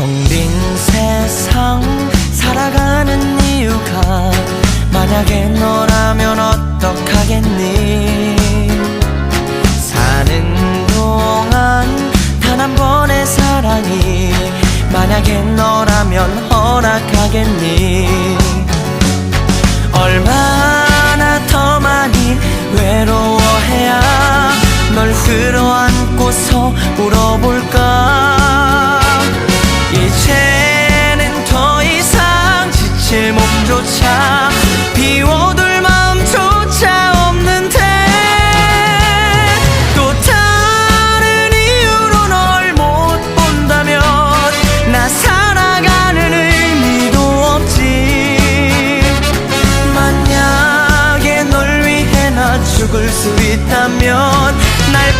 텅 빈 세상 살아가는 이유가 만약에 너라면 어떡하겠니? 사는 동안 단 한 번의 사랑이 만약에 너라면 허락하겠니? 얼마나 더 많이 외로워해야 널 끌어안고서 울어볼까? 마음조차 비워둘 마음조차 없는데 또 다른 이유로 널 못 본다면 나 살아가는 의미도 없지. 만약에 널 위해 나 죽을 수 있다면 날